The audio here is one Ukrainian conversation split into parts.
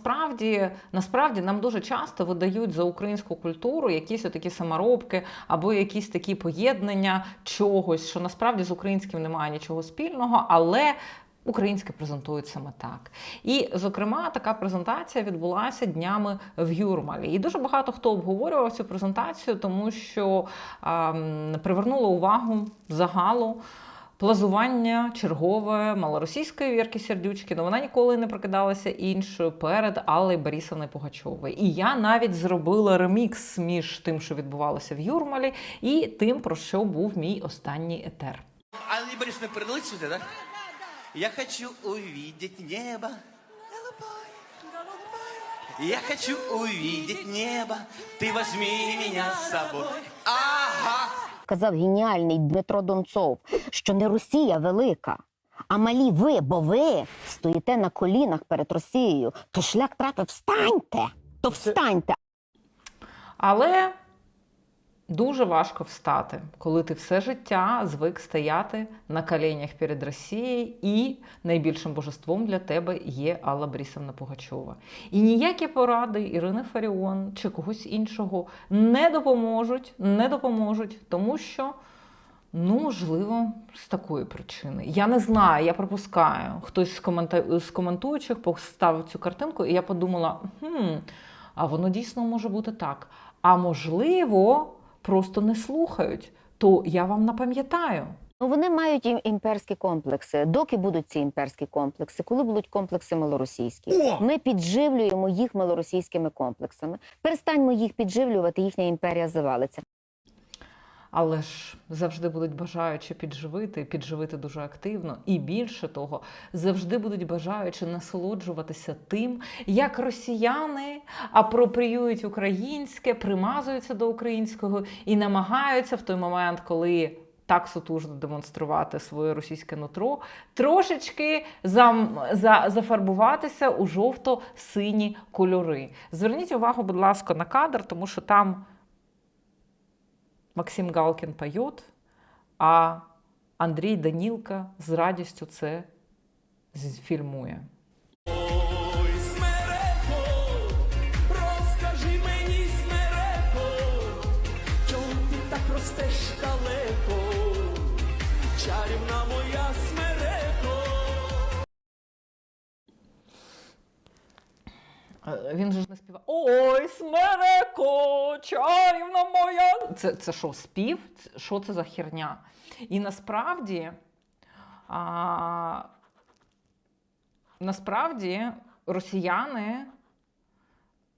насправді, насправді нам дуже часто видають за українську культуру якісь такі саморобки або якісь такі поєднання чогось, що насправді з українським немає нічого спільного, але Українське презентують саме так. І, зокрема, така презентація відбулася днями в Юрмалі. І дуже багато хто обговорював цю презентацію, тому що ем, привернуло увагу загалу. Плазування чергове малоросійської Вірки Сердючки, але вона ніколи не прокидалася іншою перед Аллою Борисовною Пугачовою. І я навіть зробила ремікс між тим, що відбувалося в Юрмалі, і тим, про що був мій останній етер. Анна Борисовна, передалась сюда, да? Я хочу увидеть небо. Я хочу увидеть небо. Ты возьми меня с собой. Ага. Казав геніальний Дмитро Донцов, що не Росія велика, а малі ви, бо ви стоїте на колінах перед Росією. То шлях трапив, встаньте! То встаньте! Але дуже важко встати, коли ти все життя звик стояти на коленях перед Росією, і найбільшим божеством для тебе є Алла Борисовна Пугачова. І ніякі поради Ірини Фаріон чи когось іншого не допоможуть, не допоможуть, тому що. Ну, можливо, з такої причини. Я не знаю, я пропускаю. Хтось з, комента... з коментуючих поставив цю картинку, і я подумала: хм, а воно дійсно може бути так. А можливо, просто не слухають. То я вам напам'ятаю. Ну, вони мають ім- імперські комплекси. Доки будуть ці імперські комплекси, коли будуть комплекси малоросійські, ми підживлюємо їх малоросійськими комплексами. Перестаньмо їх підживлювати, їхня імперія завалиться. Але ж завжди будуть бажаючи підживити, підживити дуже активно, і більше того, завжди будуть бажаючи насолоджуватися тим, як росіяни апропріюють українське, примазуються до українського і намагаються в той момент, коли так сутужно демонструвати своє російське нутро, трошечки зам, за, зафарбуватися у жовто-сині кольори. Зверніть увагу, будь ласка, на кадр, тому що там. Максим Галкін поет, а Андрій Данілка з радістю це фільмує. Ой, моя розкажи Він же ж не співає Ой, смереко, чарівна моя. Це, це що, спів? Що це за херня? І насправді, а, насправді росіяни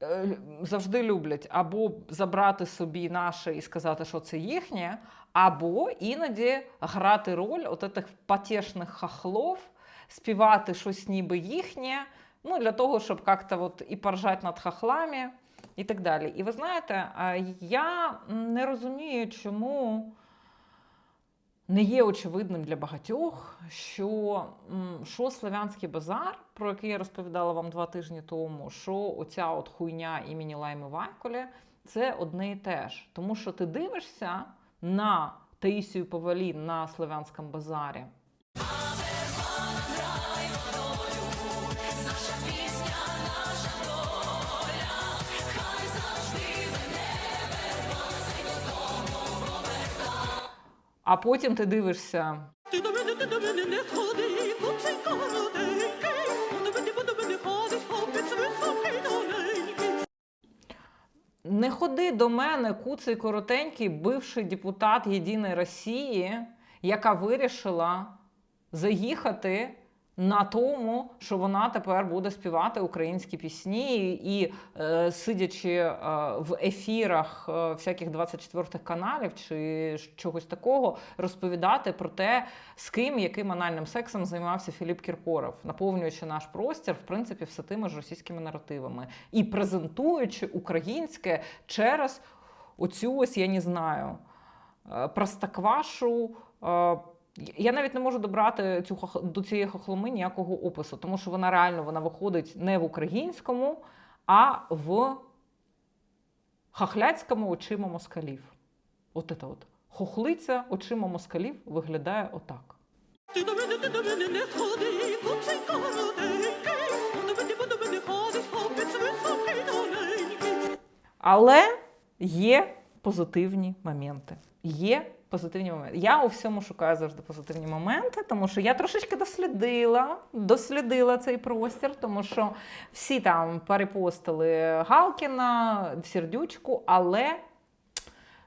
е, завжди люблять або забрати собі наше і сказати, що це їхнє, або іноді грати роль от цих потішних хахлов, співати щось ніби їхнє, ну, для того, щоб як-то от і поржати над хахлами і так далі. І ви знаєте, я не розумію, чому не є очевидним для багатьох, що, що Славянський базар, про який я розповідала вам два тижні тому, що оця от хуйня імені Лайми Вайколі, це одне і те ж. Тому що ти дивишся на Таїсію Повалін на Славянському базарі. А потім ти дивишся Ти до мене, ти до мене не ходи, куценько молоденький, до мене, бо до мене ходить хлопець високий тоненький. Не ходи до мене, куций коротенький, бивший депутат Єдиної Росії, яка вирішила заїхати на тому, що вона тепер буде співати українські пісні і, е, сидячи е, в ефірах е, всяких 24-х каналів чи чогось такого, розповідати про те, з ким яким анальним сексом займався Філіп Кіркоров, наповнюючи наш простір, в принципі, все тими ж російськими наративами і презентуючи українське через оцю ось я не знаю е, простоквашу. Я навіть не можу добрати цю до цієї хохломи ніякого опису, тому що вона реально вона виходить не в українському, а в хахляцькому очима москалів. От це от. Хохлиця очима москалів виглядає отак. Ти до мене, ти до мене не ходи, куценько молоденький, до мене, бо до мене ходить хлопець Але є позитивні моменти. Є позитивні моменти. Я у всьому шукаю завжди позитивні моменти, тому що я трошечки дослідила, дослідила цей простір, тому що всі там перепостили Галкіна, сердючку, але.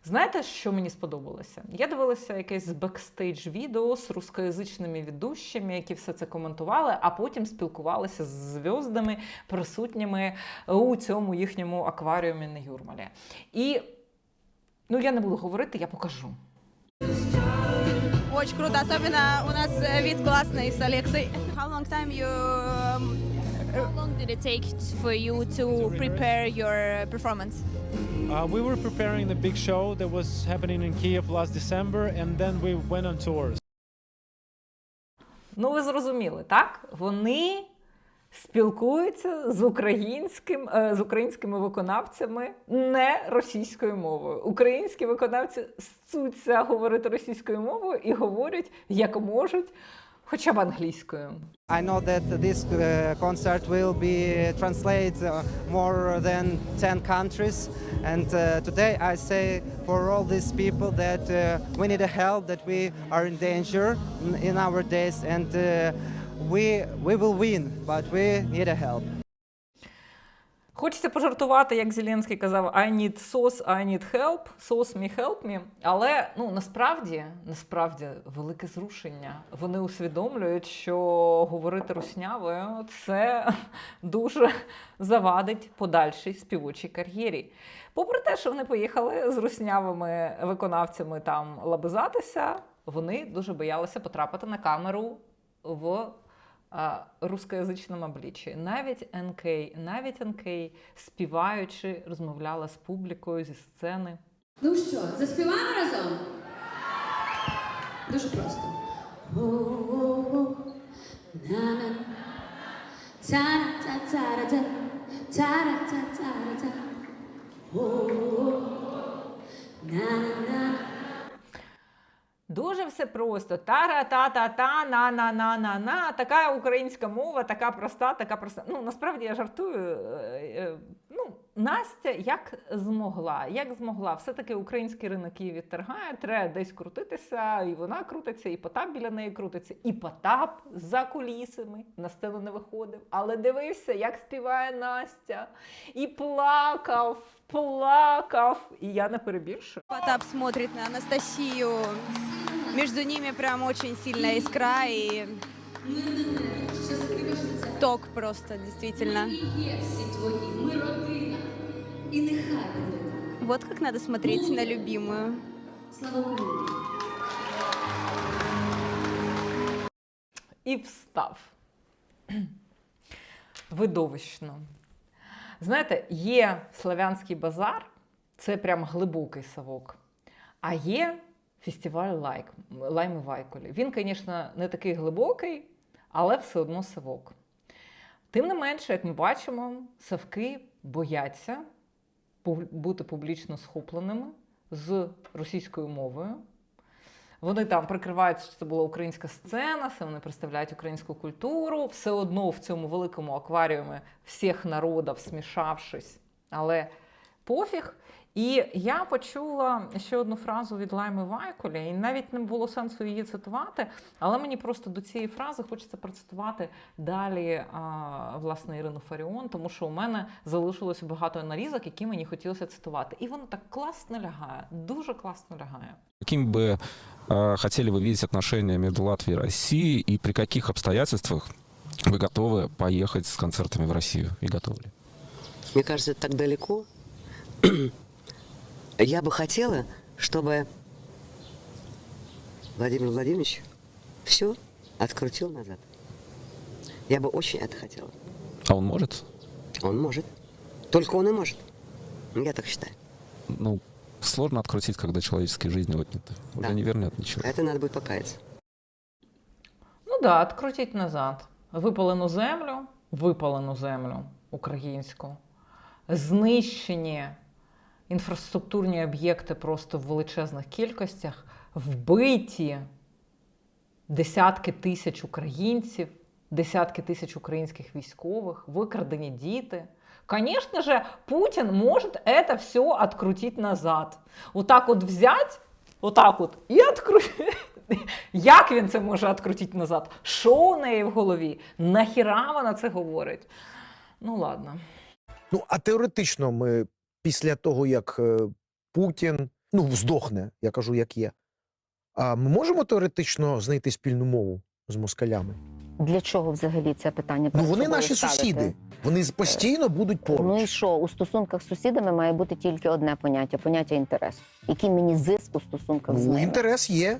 Знаєте, що мені сподобалося? Я дивилася якесь бекстейдж відео з рускоязичними ведущими, які все це коментували, а потім спілкувалися з зв'яздами, присутніми у цьому їхньому акваріумі на Юрмалі. І ну я не буду говорити, я покажу. Очень круто, особенно у нас э, вид классный с Алексой. How long time you um, How long did it take for you to prepare your performance? Uh, we were preparing the big show that was happening in Kiev last December, and then we went on tours. Ну, ви зрозуміли, так? Вони спілкуються з українським е, з українськими виконавцями не російською мовою. Українські виконавці сцуться говорити російською мовою і говорять як можуть, хоча б англійською. I know that this uh, concert will be translated uh, more than 10 countries. And today I say for all these people that we need help, that we are in danger in- our days, and we, we will win, but we need a help. Хочеться пожартувати, як Зеленський казав: I need sauce, I need help, sauce me, help me. Але ну насправді, насправді велике зрушення. Вони усвідомлюють, що говорити руснявою це дуже завадить подальшій співочій кар'єрі. Попри те, що вони поїхали з руснявими виконавцями там лабизатися, вони дуже боялися потрапити на камеру в рускоязичному обличчі. Навіть НК, навіть НК, співаючи, розмовляла з публікою зі сцени. Ну що, заспіваємо разом? Дуже просто. Та-ра-та-та-ра-та, та-ра-та-та-ра-та. Дуже все просто. Тара-та-та-та, на-на-на-на-на. Така українська мова, така проста, така проста. Ну, насправді я жартую. е, е, Ну, Настя як змогла, як змогла. Все-таки український ринок її відтергає, треба десь крутитися, і вона крутиться, і Потап біля неї крутиться, і Потап за кулісами на сцену не виходив. Але дивився, як співає Настя. І плакав, плакав. І я не перебільшую. Потап смотрит на Анастасию. Между ними прям очень сильная искра и ток просто, действительно. Є всі твої, ми родина. І нехай буде так. Вот как надо смотреть на любимую. Слава Україні! і встав. Видовищно. Знаєте, є славянський базар, це прям глибокий совок. А є фестиваль лайк, лайми Вайколі. Він, звісно, не такий глибокий, але все одно совок. Тим не менше, як ми бачимо, совки бояться бути публічно схопленими з російською мовою. Вони там прикриваються, що це була українська сцена, все вони представляють українську культуру, все одно в цьому великому акваріумі всіх народів смішавшись, але пофіг. І я почула ще одну фразу від Лайми Вайколі, і навіть не було сенсу її цитувати, але мені просто до цієї фрази хочеться процитувати далі а, власне Ірину Фаріон, тому що у мене залишилося багато нарізок, які мені хотілося цитувати. І воно так класно лягає, дуже класно лягає. Каким бы э, хотели вы видеть отношения между Латвией и Россией, и при каких обстоятельствах вы готовы поехать с концертами в Россию и готовы ли? Мне кажется, это так далеко. Я бы хотела, чтобы Владимир Владимирович все открутил назад. Я бы очень это хотела. А он может? Он может. Только он и может. Я так считаю. Ну, сложно открутить, когда человеческие жизни отняты. Уже Да. не вернет ничего. Это надо будет покаяться. Ну да, открутіть назад. Випалену землю, випалену землю українську, знищені інфраструктурні об'єкти просто в величезних кількостях, вбиті десятки тисяч українців, десятки тисяч українських військових, викрадені діти, Конечно же, Путин может это все открутить назад. Вот так вот взять, вот так от і открутити. Як він це може открутити назад? Що у неї в голові? Нахіра вона це говорить? Ну ладно. Ну а теоретично, ми після того, як е, Путін ну здохне, я кажу, як є. А ми можемо теоретично знайти спільну мову з москалями? Для чого взагалі це питання? Ну вони наші ставити? сусіди. Вони постійно будуть Ну і що у стосунках з сусідами має бути тільки одне поняття поняття інтересу. Який мені зиск у стосунках з Ну, ними? інтерес є.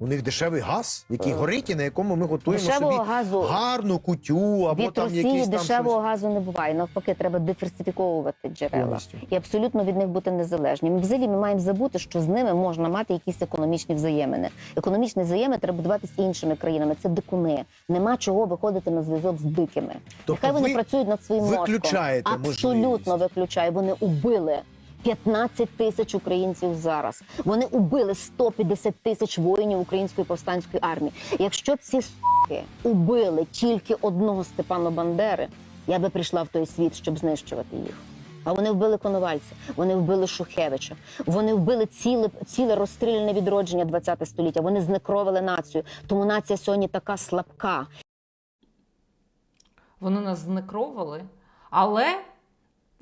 У них дешевий газ, який горить, і на якому ми готуємо Дешевого собі газу гарну кутю або від там Росії якісь там дешевого щось. газу не буває. Навпаки, треба диверсифіковувати джерела Повністю. і абсолютно від них бути незалежними. Взагалі, ми маємо забути, що з ними можна мати якісь економічні взаємини. Економічні взаємини треба будувати з іншими країнами. Це дикуни. Нема чого виходити на зв'язок з дикими. Тобто Нехай вони ви працюють над своїм мозком. виключаєте Абсолютно виключаю. Вони убили 15 тисяч українців зараз. Вони убили 150 тисяч воїнів української повстанської армії. Якщо ці суки убили тільки одного Степана Бандери, я би прийшла в той світ, щоб знищувати їх. А вони вбили Коновальця, вони вбили Шухевича, вони вбили ціле, ціле розстріляне відродження ХХ століття. Вони знекровили націю. Тому нація сьогодні така слабка. Вони нас знекровили, але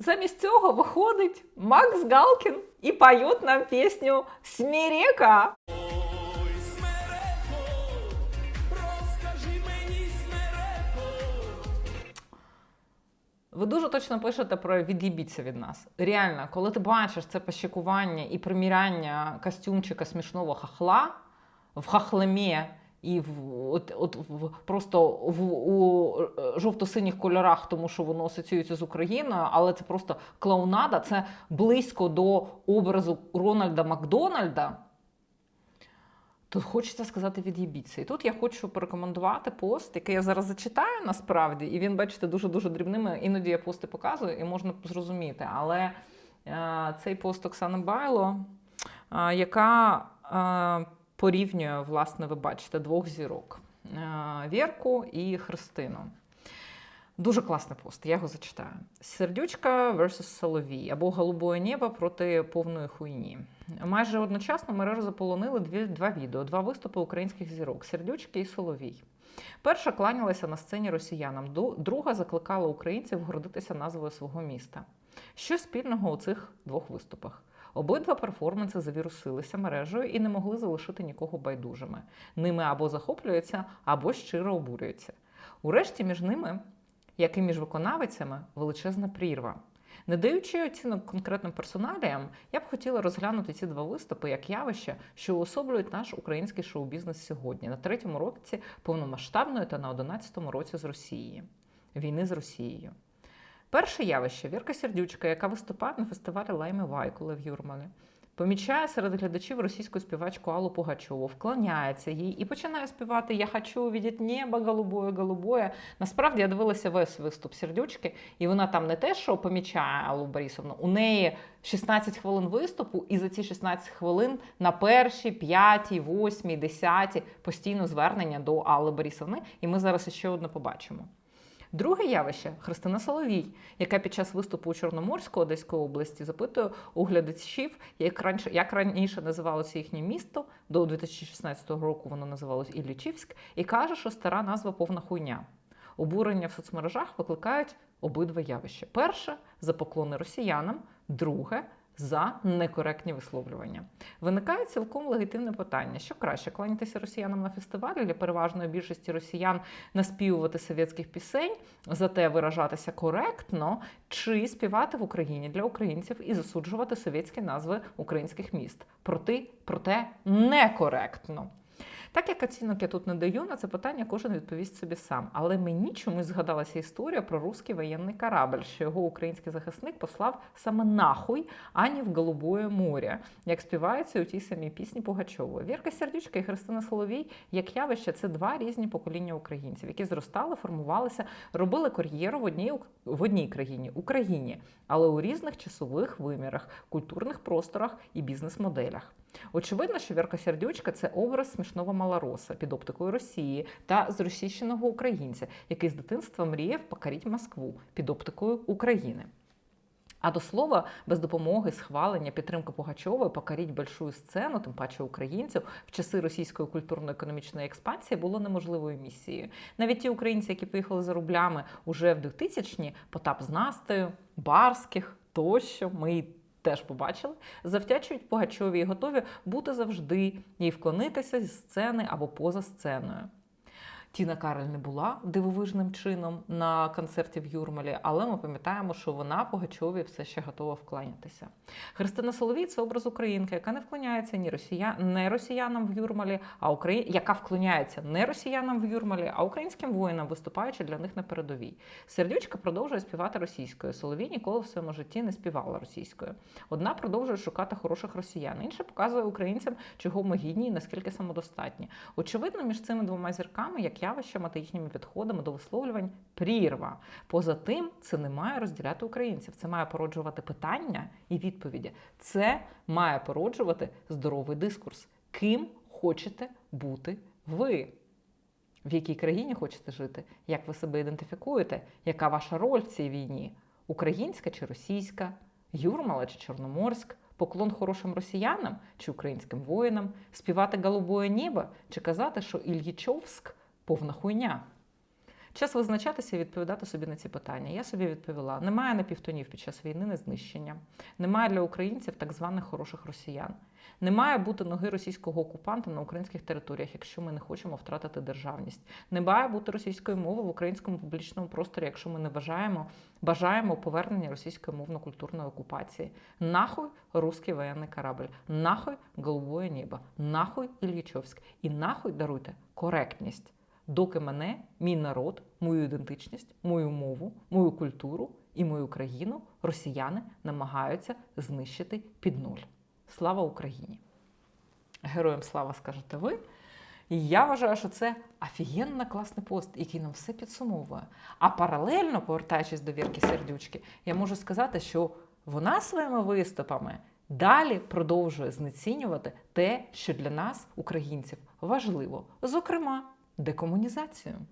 замість цього виходить Макс Галкін і поє нам пісню Смірека. Ви дуже точно пишете про від'їбіться від нас. Реально, коли ти бачиш це пощекування і приміряння костюмчика смішного хахла в хахлемі і в, от, от, в, просто в, у е, жовто-синіх кольорах, тому що воно асоціюється з Україною, але це просто клоунада, це близько до образу Рональда Макдональда. Тут хочеться сказати від'їбіться. І тут я хочу порекомендувати пост, який я зараз зачитаю насправді, і він, бачите, дуже-дуже дрібними. Іноді я пости показую і можна зрозуміти. Але е, цей пост Оксани Байло, е, яка е, порівнює, власне, ви бачите, двох зірок: е, Вірку і Христину. Дуже класний пост, я його зачитаю. Сердючка versus Соловій або голубое небо проти повної хуйні. Майже одночасно мережу заполонили дві, два відео, два виступи українських зірок Сердючки і Соловій. Перша кланялася на сцені росіянам, друга закликала українців гордитися назвою свого міста. Що спільного у цих двох виступах? Обидва перформанси завірусилися мережею і не могли залишити нікого байдужими. Ними або захоплюються, або щиро обурюються. Урешті між ними як і між виконавицями, величезна прірва. Не даючи оцінок конкретним персоналіям, я б хотіла розглянути ці два виступи як явища, що уособлюють наш український шоу-бізнес сьогодні, на третьому році повномасштабної та на одинадцятому році з Росії війни з Росією. Перше явище Вірка Сердючка, яка виступає на фестивалі Лайми Вайколи в Юрмалі. Помічає серед глядачів російську співачку Аллу Пугачову, вклоняється їй і починає співати Я хочу увидіти небо голубое, голубое. Насправді я дивилася весь виступ сердючки, і вона там не те, що помічає Аллу Борисовну, у неї 16 хвилин виступу, і за ці 16 хвилин на перші, п'ятій, восьмій, десятій постійно звернення до Алли Борисовни, і ми зараз ще одне побачимо. Друге явище Христина Соловій, яка під час виступу у Чорноморську Одеської області запитує у глядачів, як раніше, як раніше називалося їхнє місто. До 2016 року воно називалось Іллічівськ, і каже, що стара назва повна хуйня. Обурення в соцмережах викликають обидва явища: перше за поклони росіянам, друге за некоректні висловлювання. Виникає цілком легітимне питання: що краще кланятися росіянам на фестивалі для переважної більшості росіян наспівувати совєтських пісень, зате виражатися коректно, чи співати в Україні для українців і засуджувати совєтські назви українських міст. Проти, проте некоректно. Так як оцінок я тут не даю, на це питання кожен відповість собі сам. Але мені чомусь згадалася історія про русський воєнний корабль, що його український захисник послав саме нахуй, ані в Голубое море, як співається у тій самій пісні Пугачової. Вірка Сердючка і Христина Соловій, як явище, це два різні покоління українців, які зростали, формувалися, робили кар'єру в одній в одній країні Україні, але у різних часових вимірах, культурних просторах і бізнес-моделях. Очевидно, що Вірка Сердючка це образ смішного малороса під оптикою Росії та зросійщеного українця, який з дитинства мріяв покорити Москву під оптикою України. А до слова, без допомоги, схвалення, підтримки Пугачової покоріть большую сцену, тим паче українців, в часи російської культурно-економічної експансії було неможливою місією. Навіть ті українці, які поїхали за рублями уже в 2000-ні, Потап з Настею, Барських тощо, ми теж побачили, завтячують Пугачові і готові бути завжди і вклонитися зі сцени або поза сценою. Тіна Карель не була дивовижним чином на концерті в Юрмалі, але ми пам'ятаємо, що вона Пугачові все ще готова вклонятися. Христина Соловій це образ українки, яка не вклоняється ні росія... не росіянам в Юрмалі, а Украї... яка вклоняється не росіянам в Юрмалі, а українським воїнам, виступаючи для них на передовій. Сердючка продовжує співати російською. Соловій ніколи в своєму житті не співала російською. Одна продовжує шукати хороших росіян, інша показує українцям, чого ми гідні і наскільки самодостатні. Очевидно, між цими двома зірками, явищами та їхніми підходами до висловлювань, прірва. Поза тим, це не має розділяти українців. Це має породжувати питання і відповіді. Це має породжувати здоровий дискурс. Ким хочете бути ви? В якій країні хочете жити? Як ви себе ідентифікуєте? Яка ваша роль в цій війні? Українська чи російська? Юрмала чи Чорноморськ? Поклон хорошим росіянам чи українським воїнам? Співати голубое небо чи казати, що Ільїчовськ повна хуйня? Час визначатися і відповідати собі на ці питання. Я собі відповіла: немає напівтонів під час війни не знищення, немає для українців так званих хороших росіян. Не має бути ноги російського окупанта на українських територіях, якщо ми не хочемо втратити державність. Не має бути російської мови в українському публічному просторі, якщо ми не бажаємо, бажаємо повернення російської мовно-культурної окупації. Нахуй русський воєнний корабль, нахуй голубое небо, нахуй Ільячовськ і нахуй даруйте коректність. Доки мене, мій народ, мою ідентичність, мою мову, мою культуру і мою країну росіяни намагаються знищити під нуль. Слава Україні! Героям слава скажете ви. І я вважаю, що це офігенно класний пост, який нам все підсумовує. А паралельно, повертаючись до Вірки Сердючки, я можу сказати, що вона своїми виступами далі продовжує знецінювати те, що для нас, українців, важливо, зокрема, декомунізацію.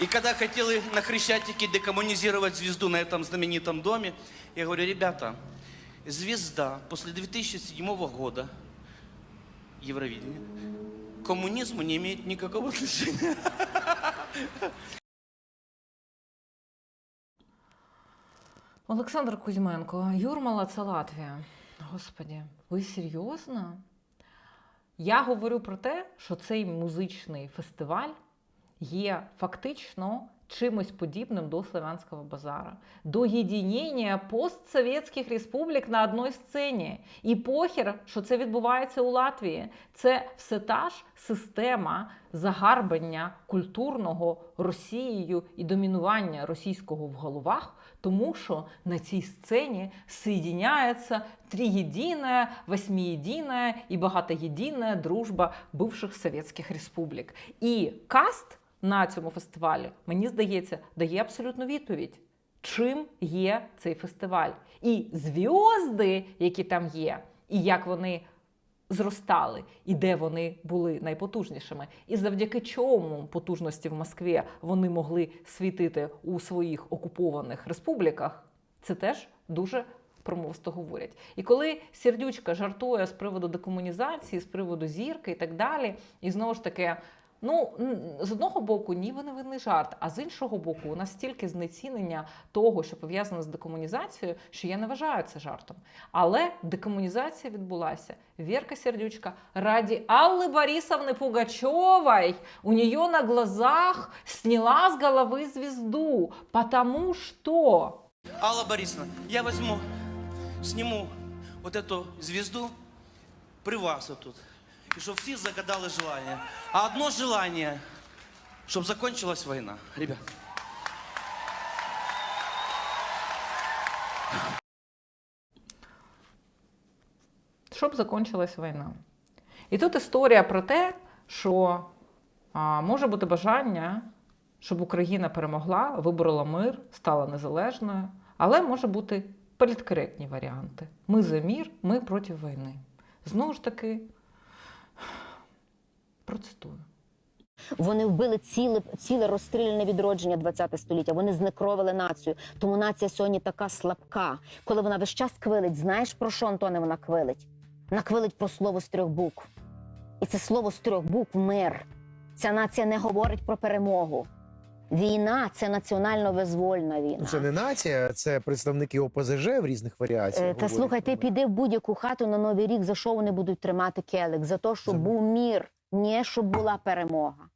И когда хотели на Хрещатике декоммунизировать звезду на этом знаменитом доме, я говорю, ребята, звезда после 2007 года Евровидения к коммунизму не имеет никакого отношения. Олександр Кузьменко, Юрмала це Латвія. Господі, ви серйозно? Я говорю про те, що цей музичний фестиваль є фактично чимось подібним до Славянського базара, до єдиніння постсовєтських республік на одній сцені. І похер, що це відбувається у Латвії. Це все та ж система загарбання культурного Росією і домінування російського в головах, тому що на цій сцені соєдиняється триєдина, восьмиєдина і багатоєдина дружба бивших совєтських республік. І каст на цьому фестивалі, мені здається, дає абсолютну відповідь. Чим є цей фестиваль? І зв'язди, які там є, і як вони зростали, і де вони були найпотужнішими, і завдяки чому потужності в Москві вони могли світити у своїх окупованих республіках, це теж дуже промовсто говорять. І коли Сердючка жартує з приводу декомунізації, з приводу зірки і так далі, і знову ж таки. Ну, н- з одного боку, ні, вони винний жарт, а з іншого боку, у нас стільки знецінення того, що пов'язано з декомунізацією, що я не вважаю це жартом. Але декомунізація відбулася. Вірка Сердючка раді Аллы Борисовны Пугачевой у нее на глазах сняла с головы звезду, потому что Алла Борисовна, я возьму, сниму вот эту звезду при вас вот тут. И чтобы все загадали желание. А одно желание, чтобы закончилась война. Ребят. щоб закінчилась війна. І тут історія про те, що а, може бути бажання, щоб Україна перемогла, виборола мир, стала незалежною, але може бути політкоректні варіанти. Ми за мір, ми проти війни. Знову ж таки, процитую. Вони вбили ціле, ціле розстріляне відродження 20 століття. Вони знекровили націю. Тому нація сьогодні така слабка. Коли вона весь час квилить, знаєш про що, Антоне, вона квилить? Вона квилить про слово з трьох букв. І це слово з трьох букв мир. Ця нація не говорить про перемогу. Війна це національно-визвольна війна. Ну, це не нація, це представники ОПЗЖ в різних варіаціях. Е, Та говорять слухай, ти піди в будь-яку хату на новий рік, за що вони будуть тримати келик? За те, щоб був мір, не щоб була перемога.